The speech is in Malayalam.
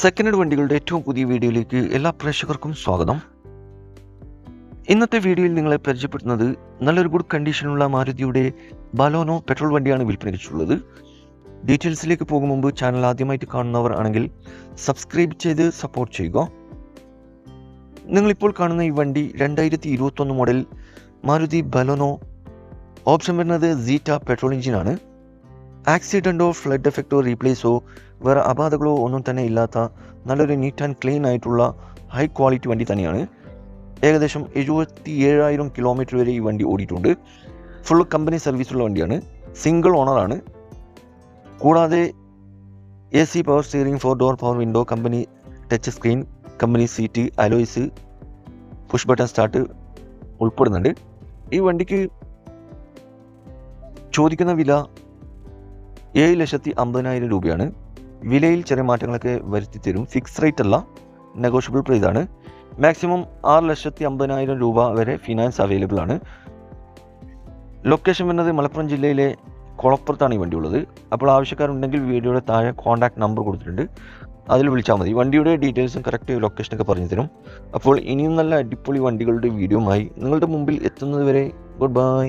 സെക്കൻഡ് ഹെഡ് വണ്ടികളുടെ ഏറ്റവും പുതിയ വീഡിയോയിലേക്ക് എല്ലാ പ്രേക്ഷകർക്കും സ്വാഗതം. ഇന്നത്തെ വീഡിയോയിൽ നിങ്ങളെ പരിചയപ്പെടുത്തുന്നത് നല്ലൊരു ഗുഡ് കണ്ടീഷനുള്ള മാരുതിയുടെ ബലോനോ പെട്രോൾ വണ്ടിയാണ് വിൽപ്പനയ്ക്കുള്ളത്. ഡീറ്റെയിൽസിലേക്ക് പോകും മുമ്പ് ചാനൽ ആദ്യമായിട്ട് കാണുന്നവർ ആണെങ്കിൽ സബ്സ്ക്രൈബ് ചെയ്ത് സപ്പോർട്ട് ചെയ്യുക. നിങ്ങളിപ്പോൾ കാണുന്ന ഈ വണ്ടി രണ്ടായിരത്തി ഇരുപത്തൊന്ന് മോഡൽ മാരുതി ബലോനോ ഓപ്ഷൻ വരുന്നത് സീറ്റ പെട്രോൾ എഞ്ചിനാണ് ആക്സിഡന്റോ ഫ്ലഡ് എഫക്റ്റോ റീപ്ലേസോ വേറെ അപാധകളോ ഒന്നും തന്നെ ഇല്ലാത്ത നല്ലൊരു നീറ്റ് ആൻഡ് ക്ലീൻ ആയിട്ടുള്ള ഹൈ ക്വാളിറ്റി വണ്ടി തന്നെയാണ്. ഏകദേശം എഴുപത്തി ഏഴായിരം കിലോമീറ്റർ വരെ ഈ വണ്ടി ഓടിയിട്ടുണ്ട്. ഫുൾ കമ്പനി സർവീസുള്ള വണ്ടിയാണ്. സിംഗിൾ ഓണറാണ് കൂടാതെ A C power steering four door power window company touch screen company seat alloys push button start ഉൾപ്പെടുന്നുണ്ട്. ഈ വണ്ടിക്ക് ചോദിക്കുന്ന വില ഏഴ് ലക്ഷത്തി അമ്പതിനായിരം രൂപയാണ്. വിലയിൽ ചെറിയ മാറ്റങ്ങളൊക്കെ വരുത്തി തരും. ഫിക്സ് റേറ്റ് അല്ല നെഗോഷ്യബിൾ പ്രൈസ് ആണ്. മാക്സിമം ആറ് ലക്ഷത്തി അമ്പതിനായിരം രൂപ വരെ ഫിനാൻസ് അവൈലബിൾ ആണ്. ലൊക്കേഷൻ വരുന്നത് മലപ്പുറം ജില്ലയിലെ കുളപ്പുറത്താണ് ഈ വണ്ടി ഉള്ളത് അപ്പോൾ ആവശ്യക്കാരുണ്ടെങ്കിൽ വീഡിയോയുടെ താഴെ കോൺടാക്ട് നമ്പർ കൊടുത്തിട്ടുണ്ട്. അതിൽ വിളിച്ചാൽ മതി. വണ്ടിയുടെ ഡീറ്റെയിൽസും കറക്റ്റ് ലൊക്കേഷനൊക്കെ പറഞ്ഞു തരും. അപ്പോൾ ഇനിയും നല്ല അടിപൊളി വണ്ടികളുടെ വീഡിയോയുമായി നിങ്ങളുടെ മുമ്പിൽ എത്തുന്നത് വരെ ഗുഡ് ബൈ